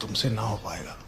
तुमसे ना हो पाएगा।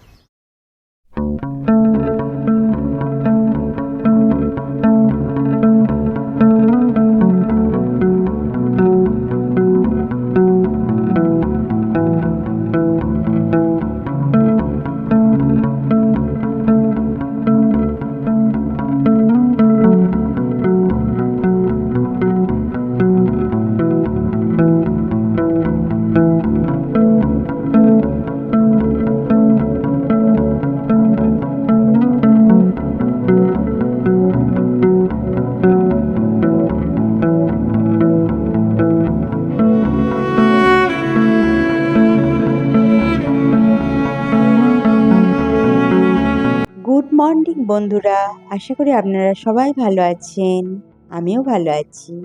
আশা করি আপনারা সবাই ভালো আছেন। আমিও ভালো আছি।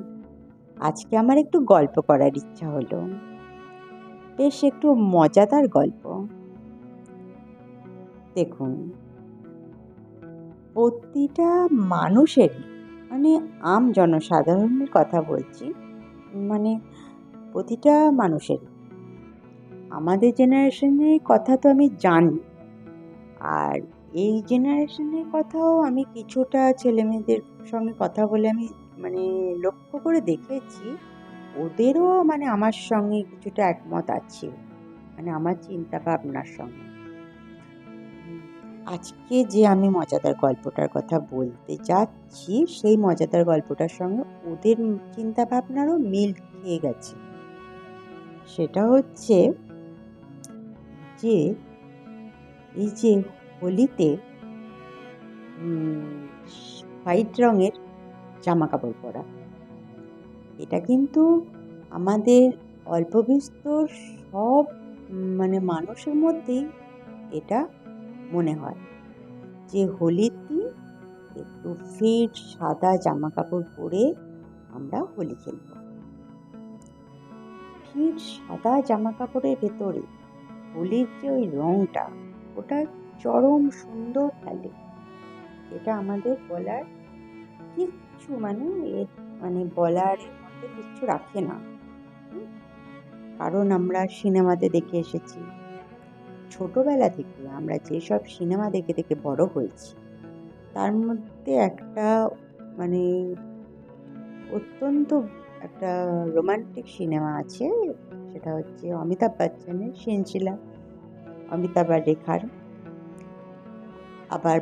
আজকে আমার একটু গল্প করার ইচ্ছা হলো। বেশ একটু মজাদার গল্প। দেখুন। প্রতিটা মানুষেরই মানে আম জনসাধারণের কথা বলছি মানে প্রতিটা মানুষের। আমাদের জেনারেশনের কথা তো আমি জানি। আর এই জেনারেশনের কথাও আমি কিছুটা ছেলেমেয়েদের সঙ্গে কথা বলে আমি মানে লক্ষ্য করে দেখেছি, ওদেরও মানে আমার সঙ্গে কিছুটা একমত আছে মানে আমার চিন্তা ভাবনার সঙ্গে। আজকে যে আমি মজাদার গল্পটার কথা বলতে যাচ্ছি, সেই মজাদার গল্পটার সঙ্গে ওদের চিন্তা ভাবনারও মিল খেয়ে গেছে। সেটা হচ্ছে যে, এই যে হোলিতে হোয়াইট রঙের জামা কাপড় পরা। এটা কিন্তু আমাদের অল্প বিস্তর সব মানে মানুষের মধ্যেই এটা মনে হয়। যে হোলির দিন একটু ফিট, সাদা জামা কাপড় পরে আমরা হোলি খেলব। ফিট, সাদা জামা কাপড়ের ভেতরে হোলির যে ওই রঙটা ওটা চরম সুন্দর খেলে। এটা আমাদের বলার কিচ্ছু মানে মানে বলার মধ্যে কিচ্ছু রাখে না। কারণ আমরা সিনেমাতে দেখে এসেছি। ছোটবেলা থেকে আমরা যেসব সিনেমা দেখে দেখে বড় হয়েছি, তার মধ্যে একটা মানে অত্যন্ত একটা রোমান্টিক সিনেমা আছে, সেটা হচ্ছে অমিতাভ বচ্চনের সেনশিলা। অমিতাভ আর রেখার। আবার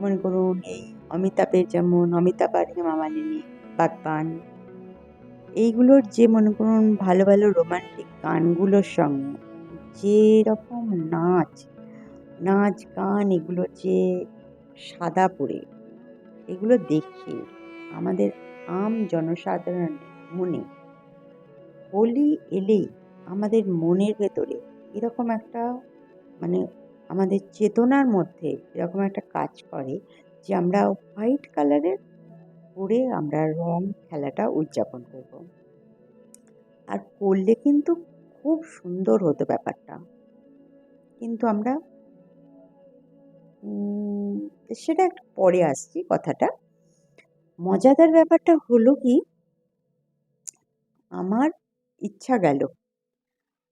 মনে করুন এই অমিতাভের যেমন, অমিতাভ আর হেমা মালিনী, বাগবান, এইগুলোর যে মনে করুন ভালো ভালো রোমান্টিক গানগুলোর সঙ্গে যে রকম নাচ নাচ গান এগুলো যে সাদা পড়ে, এগুলো দেখে আমাদের আম জনসাধারণের মনে হোলি এলেই আমাদের মনের ভেতরে এরকম একটা মানে আমাদের চেতনার মধ্যে এরকম একটা কাজ করে যে আমরা হোয়াইট কালারের পরে আমরা রং খেলাটা উদযাপন করব। আর করলে কিন্তু খুব সুন্দর হতো ব্যাপারটা। কিন্তু আমরা সেটা একটু পরে আসছি কথাটা। মজাদার ব্যাপারটা হলো কি, আমার ইচ্ছা গেল।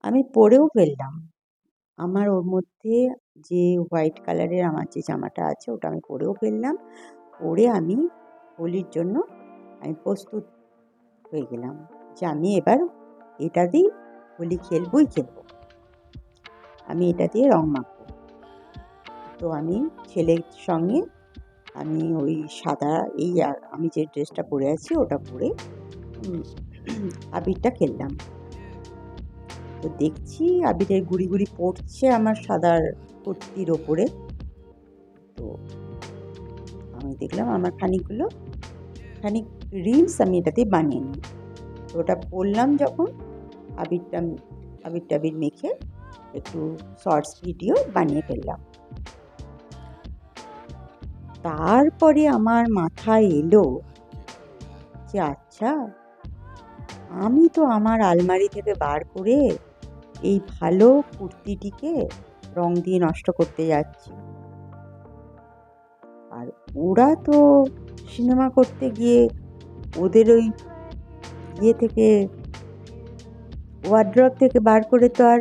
আমি পরেও ফেললাম। আমার ওর মধ্যে যে হোয়াইট কালারের আমার যে জামাটা আছে, ওটা আমি পরেও ফেললাম। পরে আমি হোলির জন্য আমি প্রস্তুত হয়ে গেলাম যে আমি এবার এটা দিয়ে হোলি খেলবই খেলব। আমি এটা দিয়ে রং মাখবো। তো আমি ছেলের সঙ্গে আমি ওই সাদা এই আমি যে ড্রেসটা পরে আছি, ওটা পরে আবিরটা খেললাম। তো দেখছি আবিরের গুড়ি গুড়ি পড়ছে আমার সাদার কুর্তির ওপরে। তো আমি দেখলাম আমার খানিকগুলো, খানিক রিলস আমি এটাতে বানিয়ে নিই। তো ওটা পরলাম যখন আবিরটা আবির টাবির মেখে একটু শর্টস ভিডিও বানিয়ে ফেললাম। তারপরে আমার মাথায় এলো যে আচ্ছা আমি তো আমার আলমারি থেকে বার করে এই ভালো কুর্তিটিকে রং দিয়ে নষ্ট করতে যাচ্ছি। আর ওরা তো সিনেমা করতে গিয়ে ওদের ওই ইয়ে থেকে ওয়ার্ড্রপ থেকে বার করে তো আর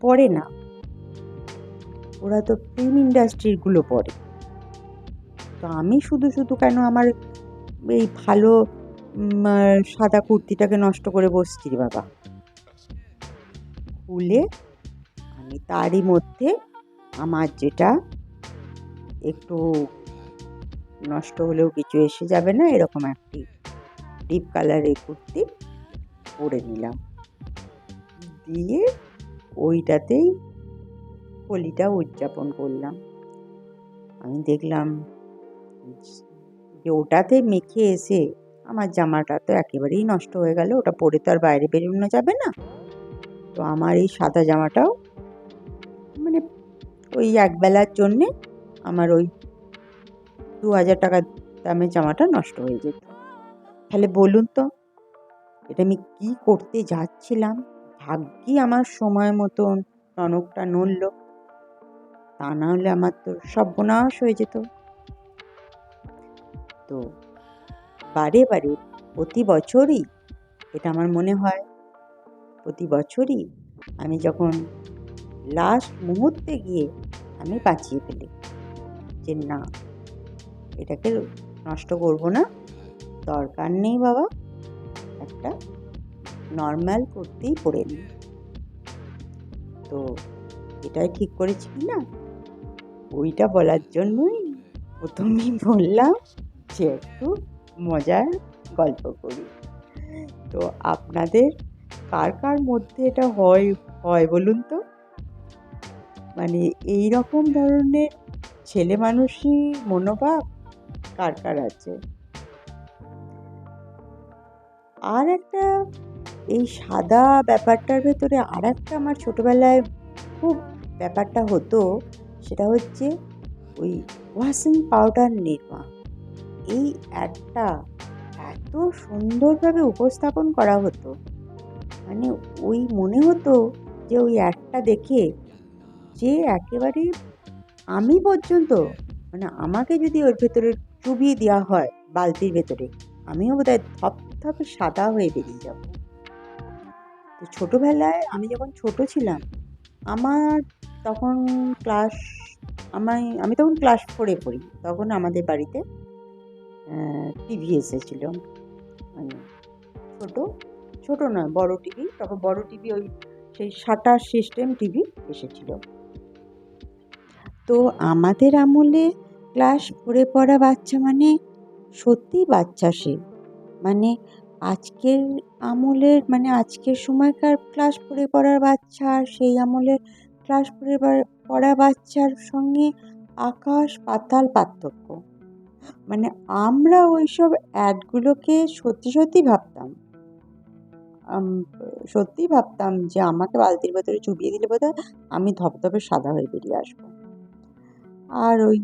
পড়ে না। ওরা তো ফিল্ম ইন্ডাস্ট্রিরগুলো পড়ে তো আমি শুধু শুধু কেন আমার এই ভালো সাদা কুর্তিটাকে নষ্ট করে বসছি বাবা। খুলে আমি তারই মধ্যে আমার যেটা একটু নষ্ট হলেও কিছু এসে যাবে না, এরকম একটি ডিপ কালারের কুর্তি পরে নিলাম। দিয়ে ওইটাতেই হোলিটা উদযাপন করলাম। আমি দেখলাম যে ওটাতে মেখে এসে আমার জামাটা তো একেবারেই নষ্ট হয়ে গেল, ওটা পরে তো আর বাইরে বেরোনো যাবে না। তো আমার এই সাদা জামাটাও মানে ওই একবেলার জন্যে আমার ওই দু হাজার টাকা দামের জামাটা নষ্ট হয়ে যেত। তাহলে বলুন তো, এটা আমি কী করতে যাচ্ছিলাম? ভাগ্যি আমার সময় মতন টনকটা নড়ল। তা না হলে আমার তো সব সর্বনাশ হয়ে যেত। তো বারে বারে প্রতি বছরই এটা আমার মনে হয় প্রতি বছরই আমি যখন লাস্ট মুহূর্তে গিয়ে আমি বাঁচিয়ে ফেলি যে না, এটাকে নষ্ট করব না, দরকার নেই বাবা, একটা নর্মাল করতেই পরে নিই। তো এটাই ঠিক করেছি কি না? ওইটা বলার জন্যই প্রথমেই বললাম যে একটু মজার গল্প করি। তো আপনাদের কার কার মধ্যে এটা হয় হয় বলুন তো? মানে এই রকম ধরনের ছেলে মানুষই মনোভাব কার কার আছে? আর একটা এই সাদা ব্যাপারটার ভেতরে আর একটা আমার ছোটোবেলায় খুব ব্যাপারটা হতো, সেটা হচ্ছে ওই ওয়াশিং পাউডার নির্মা এই অ্যাডটা এত সুন্দরভাবে উপস্থাপন করা হতো। মানে ওই মনে হতো যে ওই অ্যাডটা দেখে যে একেবারে আমি পর্যন্ত মানে আমাকে যদি ওর ভেতরে চুবিয়ে দেওয়া হয় বালতির ভেতরে, আমিও বোধ বোধহয় থপথপে সাদা হয়ে বেরিয়ে যাব। তো ছোটোবেলায় আমি যখন ছোট ছিলাম, আমার তখন ক্লাস, আমায়, আমি তখন ক্লাস ফোরে পড়ি, তখন আমাদের বাড়িতে টিভি এসেছিল। মানে ছোটো ছোটো নয়, বড় টিভি। তখন বড় টিভি ওই সেই শাটার সিস্টেম টিভি এসেছিল। তো আমাদের আমলে ক্লাস ফোরে পড়া বাচ্চা মানে সত্যি বাচ্চা সে। মানে আজকের আমলের মানে আজকের সময়কার ক্লাস ফোরে পড়ার বাচ্চা আর সেই আমলের ক্লাস ফোরে পড়া বাচ্চার সঙ্গে আকাশ পাতাল পার্থক্য। মানে আমরা ওইসব অ্যাডগুলোকে সত্যি সত্যি ভাবতাম। সত্যি ভাবতাম যে আমাকে বালতির ভেতরে চুবিয়ে দিলে বোধ আমি ধপধপে সাদা হয়ে বেরিয়ে আসব। আর ওই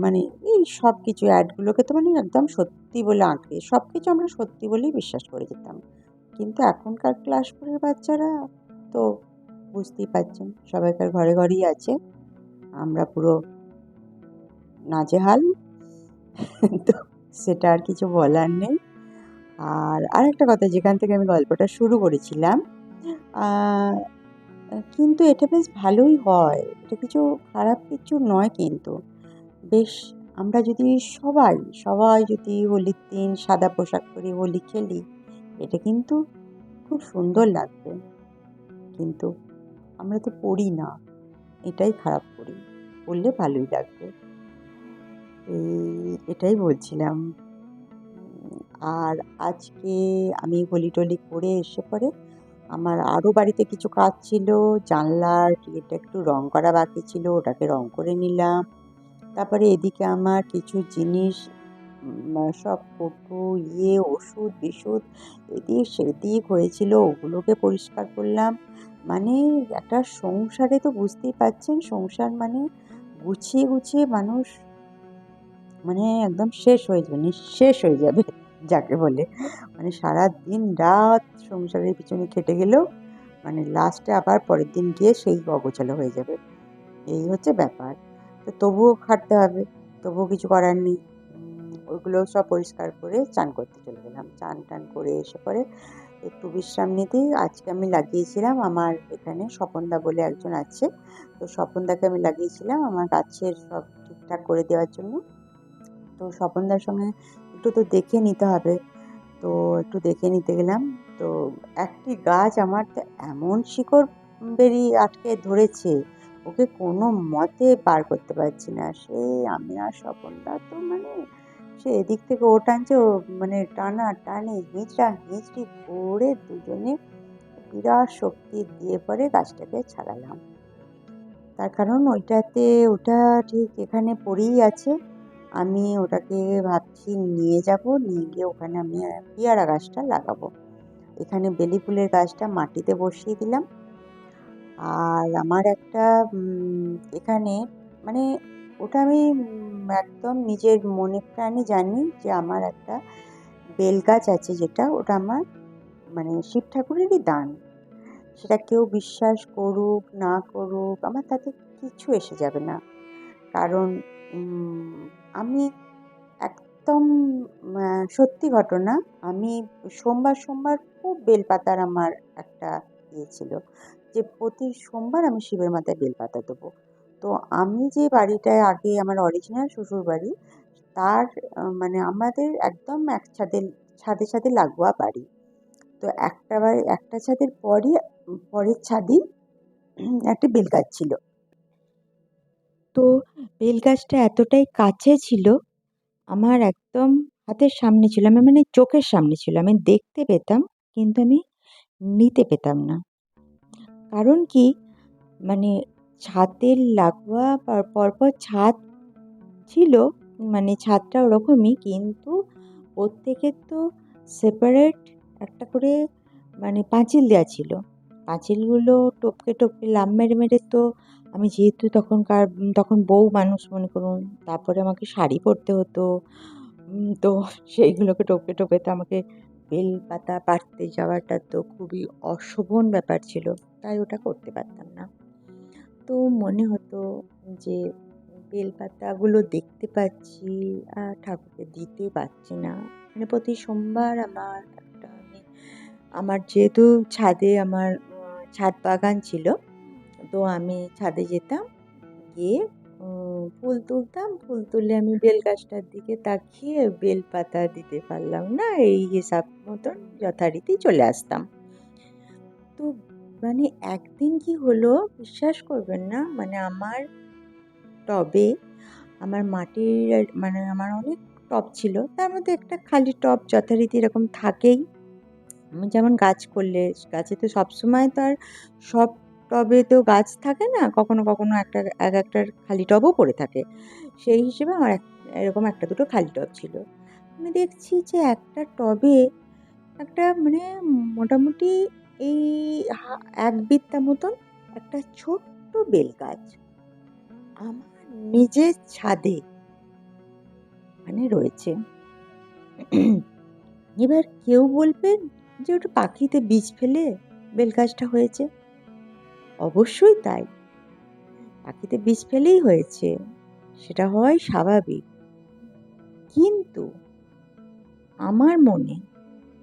মানে এই সব কিছু অ্যাডগুলোকে তো মানে একদম সত্যি বলে আঁকড়ে সব কিছু আমরা সত্যি বলেই বিশ্বাস করে যেতাম। কিন্তু এখনকার ক্লাস ফোরের বাচ্চারা তো বুঝতেই পারছেন, সবাইকার ঘরে ঘরেই আছে। আমরা পুরো নাজেহাল। তো সেটা আর কিছু বলার নেই। আর আরেকটা কথা, যেখান থেকে আমি গল্পটা শুরু করেছিলাম কিন্তু এটা বেশ ভালোই হয়। এটা কিছু খারাপ কিছু নয় কিন্তু। বেশ, আমরা যদি সবাই সবাই যদি হোলির দিন সাদা পোশাক পরে হোলি খেলি, এটা কিন্তু খুব সুন্দর লাগবে। কিন্তু আমরা তো পড়ি না। এটাই খারাপ করি পড়লে ভালোই লাগবে। এটাই বলছিলাম। আর আজকে আমি হোলি টোলি করে এসে পরে আমার আরও বাড়িতে কিছু কাজ ছিল। জানলার এটা একটু রং করা বাকি ছিল, ওটাকে রং করে নিলাম। তারপরে এদিকে আমার কিছু জিনিস সব কটু ইয়ে ওষুধ বিষুধ এদিক সেদিক হয়েছিল, ওগুলোকে পরিষ্কার করলাম। মানে একটা সংসারে তো বুঝতেই পারছেন সংসার মানে গুছিয়ে গুছিয়ে মানুষ মানে একদম শেষ হয়ে যাবে, নিঃশেষ হয়ে যাবে। যাকে বলে। মানে সারা দিন রাত সংসারের পিছনে খেটে গেলেও মানে লাস্টে আবার পরের দিন গিয়ে সেই অগোছালো হয়ে যাবে। এই হচ্ছে ব্যাপার। তো তবুও খাটতে হবে, তবুও কিছু করার নেই। ওইগুলো সব পরিষ্কার করে চান করতে চলে গেলাম। চান টান করে এসে পরে একটু বিশ্রাম নিতেই আজকে আমি লাগিয়েছিলাম আমার এখানে স্বপনদা বলে একজন আছে। তো স্বপনদাকে আমি লাগিয়েছিলাম আমার গাছের সব ঠিকঠাক করে দেওয়ার জন্য। তো স্বপনদার সঙ্গে একটু তো দেখে নিতে হবে। তো একটু দেখে নিতে গেলাম। তো একটি গাছ আমার এমন শিকড় বেরিয়ে আটকে ধরেছে, ওকে কোনো মতে পার করতে পারছি না। সে আমি আর স্বপনদা তো মানে সে এদিক থেকে ও টানছে, ও মানে টানা, টানে, হিঁচড়া, হিঁচড়ি করে দুজনে বিরাট শক্তি দিয়ে পরে গাছটাকে ছাড়ালাম। তার কারণ ওইটাতে, ওটা ঠিক এখানে পড়েই আছে। আমি ওটাকে ভাবছি নিয়ে যাব, নিয়ে গিয়ে ওখানে আমি পেয়ারা গাছটা লাগাবো। এখানে বেলি ফুলের গাছটা মাটিতে বসিয়ে দিলাম। আর আমার একটা এখানে মানে ওটা আমি একদম নিজের মনে প্রাণে জানি যে আমার একটা বেল গাছ আছে যেটা, ওটা আমার মানে শিব ঠাকুরেরই দান। সেটা কেউ বিশ্বাস করুক, না করুক, আমার তাতে কিছু এসে যাবে না। কারণ আমি একদম সত্যি ঘটনা, আমি সোমবার সোমবার খুব বেলপাতার আমার একটা ইয়ে ছিল যে প্রতি সোমবার আমি শিবের মাথায় বেলপাতা দেবো। তো আমি যে বাড়িটায় আগে আমার অরিজিনাল শ্বশুর বাড়ি, তার মানে আমাদের একদম এক ছাদের, ছাদে ছাদে লাগোয়া বাড়ি। তো একটা বাড়ি, একটা ছাদের পরই, পরের ছাদেই একটা বেল গাছ ছিল। তো বেল গাছটা এতটাই কাছে ছিল, আমার একদম হাতের সামনে ছিল, আমি মানে চোখের সামনে ছিল। আমি দেখতে পেতাম, কিন্তু আমি নিতে পেতাম না। কারণ কি? মানে ছাদের লাগোয়া পরপর ছাদ ছিল মানে ছাদটা ওরকমই, কিন্তু প্রত্যেকের তো সেপারেট একটা করে মানে পাঁচিল দেওয়া ছিল। পাঁচিলগুলো টপকে টপকে লাভ মেরে মেরে তো আমি যেহেতু তখনকার, তখন বউ মানুষ মনে করুন, তারপরে আমাকে শাড়ি পরতে হতো। তো সেইগুলোকে টপকে টপকে তো আমাকে বেল পাতা পাড়তে যাওয়াটা তো খুবই অশোভন ব্যাপার ছিল, তাই ওটা করতে পারতাম না। তো মনে হতো যে বেলপাতাগুলো দেখতে পাচ্ছি আর ঠাকুরকে দিতে পারছি না। মানে প্রতি সোমবার আমার একটা আমি আমার যেহেতু ছাদে আমার ছাদ বাগান ছিল তো আমি ছাদে যেতাম, গিয়ে ফুল তুলতাম। ফুল তুলে আমি বেল গাছটার দিকে তাকিয়ে বেল পাতা দিতে পারলাম না। এই হিসাব মতন যথারীতি চলে আসতাম। তো মানে একদিন কি হলো বিশ্বাস করবেন না মানে আমার টবে, আমার মাটির মানে আমার অনেক টব ছিল। তার মধ্যে একটা খালি টব যথারীতি এরকম থাকেই। যেমন গাছ করলে, গাছে তো সবসময় তো আর সব টবে তো গাছ থাকে না, কখনো কখনো একটা, এক একটার খালি টবও পড়ে থাকে। সেই হিসেবে আমার এক, এরকম একটা দুটো খালি টব ছিল। আমি দেখছি যে একটা টবে একটা মানে মোটামুটি এই এক বিত্তা মতন একটা ছোট্ট বেল গাছ আমার নিজের ছাদে মানে রয়েছে। এবার কেউ বলবেন যে ওটা পাখিতে বীজ ফেলে বেল গাছটা হয়েছে। অবশ্যই তাই। পাখিতে বীজ ফেলেই হয়েছে, সেটা হয় স্বাভাবিক। কিন্তু আমার মনে,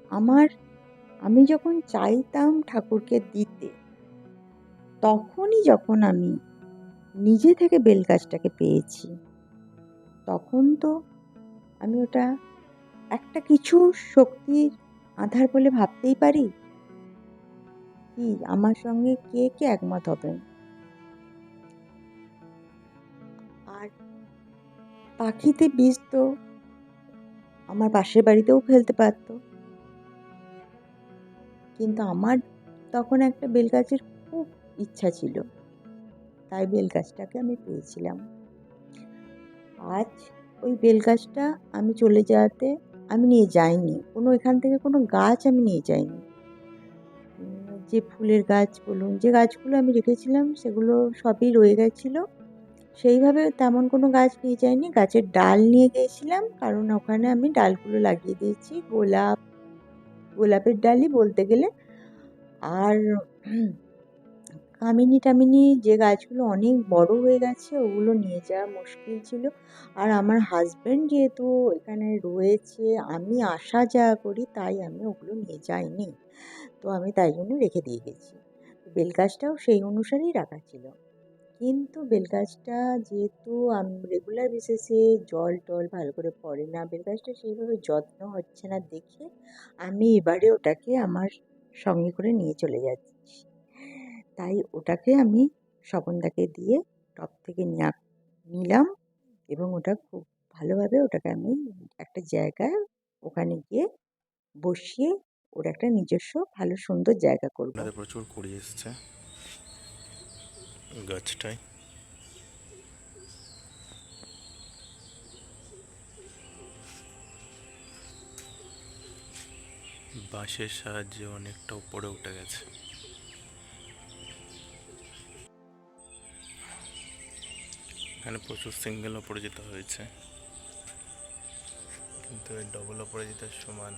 আমার, আমি যখন চাইতাম ঠাকুরকে দিতে, তখনই যখন আমি নিজে থেকে বেল গাছটাকে পেয়েছি, তখন তো আমি ওটা একটা কিছু শক্তির আধার বলে ভাবতেই পারি। কি? আমার সঙ্গে কে কে একমত হবেন আর পাখিতে বীজ তো আমার পাশের বাড়িতেও ফেলতে পারতো। কিন্তু আমার তখন একটা বেল গাছের খুব ইচ্ছা ছিল। তাই বেল গাছটাকে আমি পেয়েছিলাম। আজ ওই বেল গাছটা আমি চলে যাওয়াতে আমি নিয়ে যাইনি। কোনো এখান থেকে কোনো গাছ আমি নিয়ে যাইনি। যে ফুলের গাছ বলুন, যে গাছগুলো আমি রেখেছিলাম সেগুলো সবই রয়ে গেছিল। সেইভাবে তেমন কোনো গাছ নিয়ে যাইনি। গাছের ডাল নিয়ে গিয়েছিলাম, কারণ ওখানে আমি ডালগুলো লাগিয়ে দিয়েছি, গোলাপ, গোলাপের ডালই বলতে গেলে। আর কামিনী টামিনি যে গাছগুলো অনেক বড় হয়ে গেছে, ওগুলো নিয়ে যাওয়া মুশকিল ছিল। আর আমার হাজব্যান্ড যেহেতু এখানে রয়েছে, আমি আসা যাওয়া করি, তাই আমি ওগুলো নিয়ে যাইনি। তো আমি তাই জন্য রেখে দিয়ে গেছি। বেল গাছটাও সেই অনুসারেই রাখা ছিল। কিন্তু বেল গাছটা যেহেতু আমি রেগুলার বেসিসে জল টল ভালো করে পড়ে না, বেল গাছটা সেইভাবে যত্ন হচ্ছে না দেখে আমি এবারে ওটাকে আমার সঙ্গে করে নিয়ে চলে যাচ্ছি। তাই ওটাকে আমি স্বপনদাকে দিয়ে টপ থেকে নিলাম এবং ওটা খুব ভালোভাবে ওটাকে আমি একটা জায়গায় ওখানে গিয়ে বসিয়ে ওর একটা নিজস্ব ভালো সুন্দর জায়গা করব। প্রচুর কুড়ি এসছে। গাছটায়। বাঁশের সাহায্যে অনেকটা উপরে উঠে গেছে। এখানে প্রচুর সিঙ্গেল অপরাজিত হয়েছে। কিন্তু এই ডবল অপরাজিতার সমান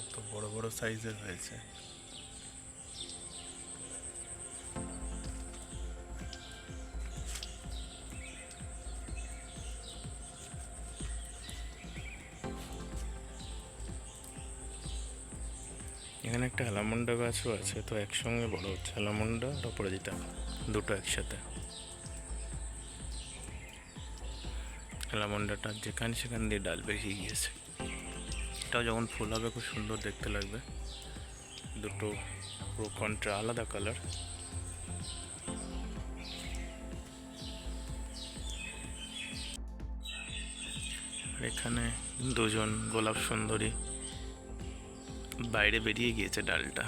এত বড় বড় সাইজের হয়েছে। এখানে একটা অ্যালামন্ডা গাছও আছে, তো একসঙ্গে বড় হচ্ছে। অ্যালামন্ডা অপরাজিতা, দুটো একসাথে। অ্যালামন্ডাটা যেখানে সেখান দিয়ে ডাল বেরিয়ে গিয়েছে। এটাও যখন ফুল হবে, খুব সুন্দর দেখতে লাগবে। দুটো পুরো কন্ট্রা আলাদা কালার এখানে দুজন গোলাপ সুন্দরী বাইরে বেরিয়ে গিয়েছে ডালটা।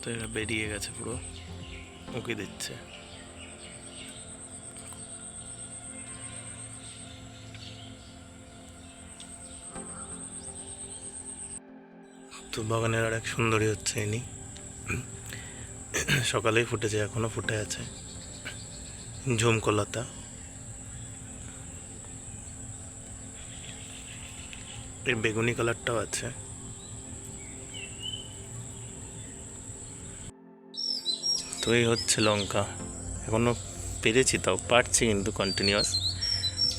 তো এরা বেরিয়ে গেছে পুরো উঁকি দিচ্ছে। তো বাগানের আর এক সুন্দরী হচ্ছে ইনি। সকালেই ফুটেছে, এখনও ফুটে আছে। ঝুমকলতা। এর বেগুনি কালারটাও আছে। তো এই হচ্ছে লঙ্কা। এখনও পেরেছি তাও, পারছি কিন্তু কন্টিনিউয়াস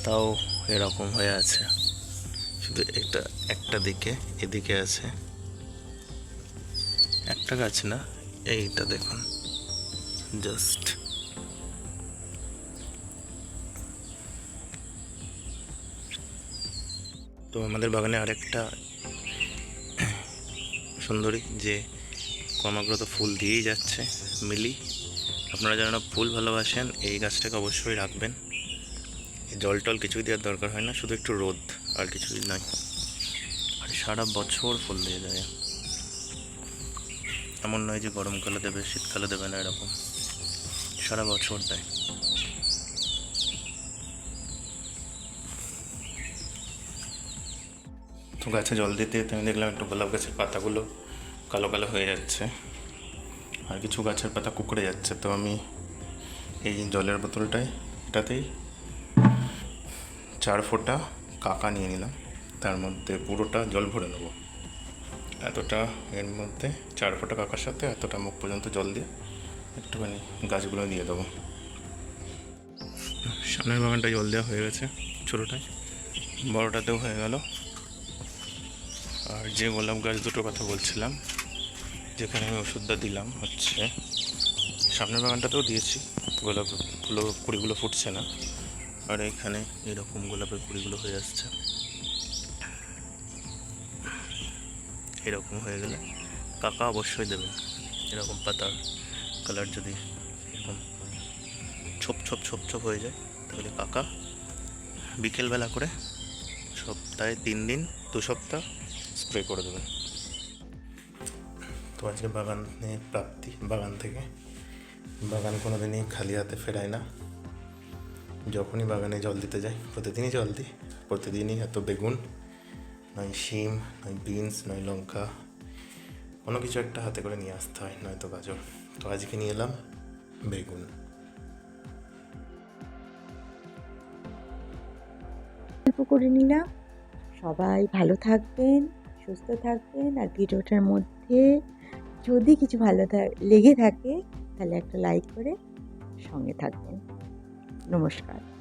তাও এরকম হয়ে আছে। শুধু একটা একটা দিকে, এদিকে আছে। একটা গাছ না, এইটা দেখুন জাস্ট তো আমাদের বাগানে আরেকটা সুন্দরী যে ক্রমাগত ফুল দিয়েই যাচ্ছে, মিলি। আপনারা যারা ফুল ভালোবাসেন, এই গাছটাকে অবশ্যই রাখবেন। জল টল কিছুই দেওয়ার দরকার হয় না, শুধু একটু রোদ আর কিছুই নয়। আর সারা বছর ফুল দিয়ে যায়। এমন নয় যে গরমকালে দেবে, শীতকালে দেবে না এরকম। সারা বছর দেয়। তো গাছে জল দিতে আমি দেখলাম একটু গোলাপ গাছের পাতাগুলো কালো কালো হয়ে যাচ্ছে। আর কিছু গাছের পাতা কুকড়ে যাচ্ছে, তো আমি এই জলের বোতলটায় এটাতেই চার ফোঁটা কাকা নিয়ে নিলাম। তার মধ্যে পুরোটা জল ভরে নেব। এতটা এর মধ্যে চার ফোঁটা কাকার সাথে এতটা মুখ পর্যন্ত জল দিয়ে একটুখানি গাছগুলো দিয়ে দেবো। সামনের বাগানটা জল দেওয়া হয়ে গেছে ছোটোটায়। বড়োটাতেও হয়ে গেল। আর যে গোলাপ গাছ দুটো কথা বলছিলাম, যেখানে আমি ওষুধটা দিলাম হচ্ছে, সামনের বাগানটাতেও দিয়েছি। গোলাপগুলো কুড়িগুলো ফুটছে না। আর এখানে এরকম গোলাপের কুড়িগুলো হয়ে আসছে। এরকম হয়ে গেলে কাকা অবশ্যই দেবেন এরকম পাতার কালার যদি এরকম ছোপ ছোপ ছোপ ছোপ হয়ে যায়, তাহলে কাকা বিকেলবেলা করে সপ্তাহে তিন দিন, দু সপ্তাহ স্প্রে করে দেবেন তো আজকে বাগানে প্রাপ্তি, বাগান থেকে। বাগান কোনো দিনই খালি হাতে ফেরায় না। যখনই বাগানে জল দিতে যাই, প্রতিদিনই জল দিই, প্রতিদিনই এত বেগুন নয় শিম নয় বিনস নয় লঙ্কা। কোনো কিছু একটা হাতে করে নিয়ে আসতে হয়, নয়তো গাজর। তো আজকে নিয়ে এলাম বেগুন। করে নিলাম। সবাই ভালো থাকবেন, সুস্থ থাকবেন, আর ভিডিওটার মধ্যে যদি কিছু ভালো লেগে থাকে, তাহলে একটা লাইক করে সঙ্গে থাকবেন। নমস্কার।